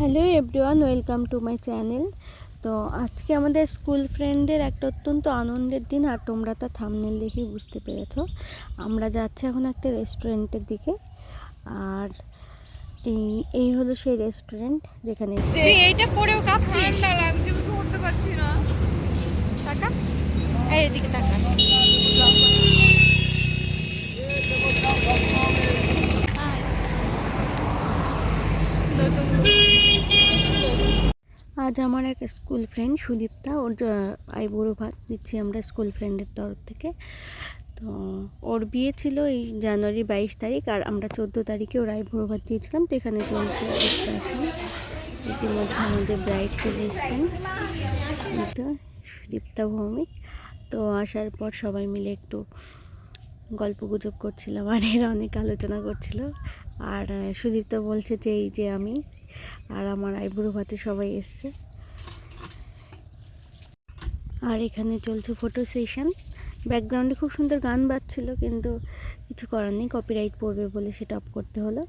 Hello everyone welcome to my channel. তো আজকে আমাদের স্কুল ফ্রেন্ডের একটা অত্যন্ত আনন্দের দিন আর তোমরা তা থামনেল দেখেই বুঝতে পেরেছ। আমরা যাচ্ছি এখন একটা রেস্টুরেন্টের দিকে আর এই এই হলো সেই রেস্টুরেন্ট যেখানে এইটা পরেও কাঁপছিস? ঠান্ডা লাগছে করতে পারছি না। টাকা এই এদিকে টাকা আজ আমার এক স্কুল ফ্রেন্ড সুদীপ্তা, ওর আইবুড়ো ভাত দিচ্ছি আমরা স্কুল ফ্রেন্ডের তরফ থেকে। তো ওর বিয়ে ছিল এই জানুয়ারি বাইশ তারিখ আর আমরা চোদ্দ তারিখে ওর আইবুড়ো ভাত দিয়েছিলাম, তো এখানে চলছে ডিসকাশন ইতিমধ্যে আমাদের ব্রাইড চলে এসছেন সুদীপ্তা ভৌমিক। তো আসার পর সবাই মিলে একটু গল্প গুজব করছিলাম, আর এরা অনেক আলোচনা করছিল। আর সুদীপ্তা বলছে যে, এই যে আমি আর আমার আইবুড়ো ভাতে সবাই এসছে। আর এখানে চলছে ফটো সেশন ব্যাকগ্রাউন্ডে খুব সুন্দর গান বাজছিল কিন্তু কিছু করার নেই কপিরাইট পড়বে বলে সেটা অফ করতে হলো।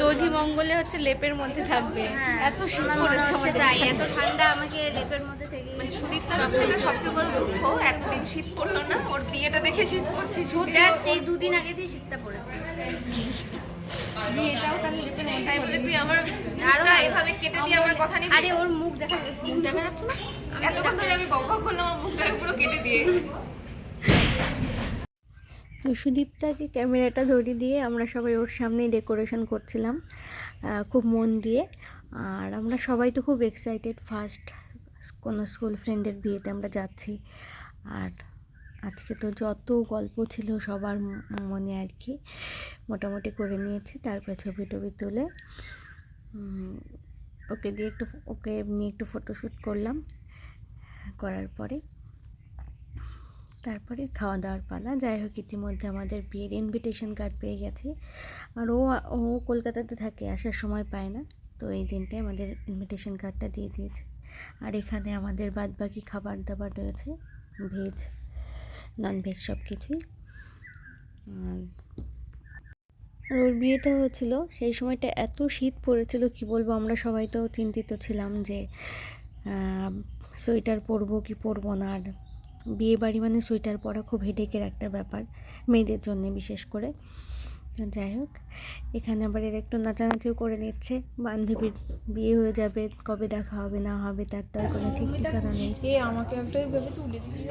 দধি মঙ্গলে হচ্ছে লেপের মধ্যে থাকবে। এত শীত মনে হচ্ছে তাই এত ঠান্ডা আমাকে লেপের মধ্যে থেকে মানে সুদীপ্তার হচ্ছে এটা সবচেয়ে বড় দুঃখ এতদিন শীত পড়ল না ওর বিয়েটা দেখে শীত পড়ছে জাস্ট এই দুদিন আগে দিয়ে শীতটা পড়েছে। মধ্যে তাই বলে তুই আমার আরও না এভাবে কেটে দিয়ে আমার কথা নিবি? আরে ওর মুখ দেখা যাচ্ছে মুখ দেখা যাচ্ছে না? আমি বক বক করলাম আমার মুখটা পুরো কেটে দিয়ে। তো সুদীপ্তাকে ক্যামেরাটা ধরিয়ে দিয়ে আমরা সবাই ওর সামনেই ডেকোরেশন করছিলাম খুব মন দিয়ে। আর আমরা সবাই তো খুব এক্সাইটেড ফার্স্ট কোনো স্কুল ফ্রেন্ডের বিয়েতে আমরা যাচ্ছি। আর আজকে তো যত গল্প ছিল সবার মনে আর কি। মোটামুটি করে নিয়েছি, তারপরে ছবি টবি তুলে ওকে দিয়ে একটু ওকে নিয়ে একটু ফটোশ্যুট করলাম, করার পরে। তারপরে খাওয়া দাওয়ার পালা। যাই হোক, ইতিমধ্যে আমাদের বিয়ের ইনভিটেশন কার্ড পেয়ে গেছে। আর ও ও কলকাতাতে থাকে, আসার সময় পায় না। তো এই দিনটাই আমাদের ইনভিটেশন কার্ডটা দিয়ে দিয়েছে। আর এখানে আমাদের বাদ বাকি খাবার দাবার রয়েছে, ভেজ নন ভেজ সব কিছুই। আর আর ওর বিয়েটা হয়েছিল, সেই সময়টা এত শীত পড়েছিল, কি বলব, আমরা সবাই তো চিন্তিত ছিলাম যে সোয়েটার পরবো কি পরবো না, আর বিয়ে বাড়ি মানে সোয়েটার পরা খুব হেডেকের একটা ব্যাপার, মেয়েদের জন্য বিশেষ করে। যাই হোক, এখানে আবার এর একটু নাচানাচিও করে নিচ্ছে, বান্ধবীর বিয়ে হয়ে যাবে, কবে দেখা হবে না হবে, তার তো কোনো ঠিক ঠিকানা নেই। আমাকে একটা ভেবে তুলে দিবি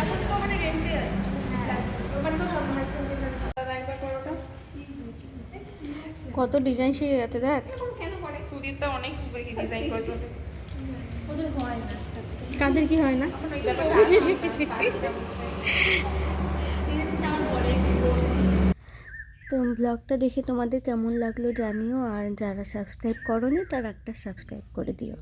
এখন তো মানে রেন্টে আছে ওখানে তো কত ডিজাইন শিখে গেছে দেখ। সুদীপটা অনেক ডিজাইন করে তোলে। কাদের কি হয় না? তো ব্লগটা দেখে তোমাদের কেমন লাগল জানিও আর যারা সাবস্ক্রাইব করনি তারা একটা সাবস্ক্রাইব করে দিও।